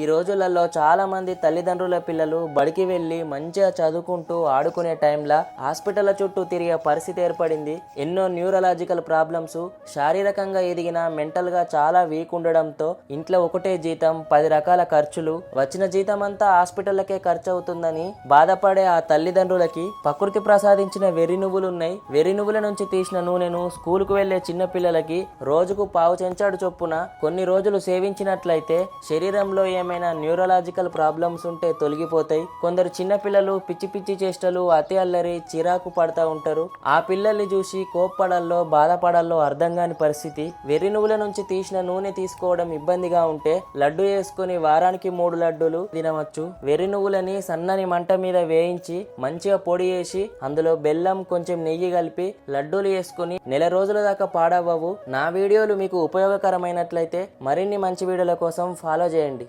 ఈ రోజులలో చాలా మంది తల్లిదండ్రుల పిల్లలు బడికి వెళ్ళి మంచిగా చదువుకుంటూ ఆడుకునే టైంలో హాస్పిటల్ చుట్టూ తిరిగే పరిస్థితి ఏర్పడింది. ఎన్నో న్యూరలాజికల్ ప్రాబ్లమ్స్ శారీరకంగా ఎదిగిన మెంటల్గా చాలా వీక్ ఉండడంతో ఇంట్లో ఒకటే జీతం పది రకాల ఖర్చులు వచ్చిన జీతం అంతా హాస్పిటల్కే ఖర్చు అవుతుందని బాధపడే ఆ తల్లిదండ్రులకి ప్రకృతి ప్రసాదించిన వెర్రి నువ్వులున్నాయి. వెర్రి నువ్వుల నుంచి తీసిన నూనెను స్కూల్కు వెళ్ళే చిన్న పిల్లలకి రోజుకు పావు చెంచాడు చొప్పున కొన్ని రోజులు సేవించినట్లయితే శరీరంలో ఏ ఏమైనా న్యూరలాజికల్ ప్రాబ్లమ్స్ ఉంటే తొలగిపోతాయి. కొందరు చిన్నపిల్లలు పిచ్చి పిచ్చి చేష్టలు అతి అల్లరి చిరాకు పడతా ఉంటారు. ఆ పిల్లల్ని చూసి కోప్పడల్లో బాధపడల్లో అర్థం కాని పరిస్థితి. వెర్రి నువ్వుల నుంచి తీసిన నూనె తీసుకోవడం ఇబ్బందిగా ఉంటే లడ్డు వేసుకుని వారానికి మూడు లడ్డూలు తినవచ్చు. వెర్రి నువ్వులని సన్నని మంట మీద వేయించి మంచిగా పొడి చేసి అందులో బెల్లం కొంచెం నెయ్యి కలిపి లడ్డూలు వేసుకుని నెల రోజుల దాకా పాడవ్వవు. నా వీడియోలు మీకు ఉపయోగకరమైనట్లయితే మరిన్ని మంచి వీడియోల కోసం ఫాలో చేయండి.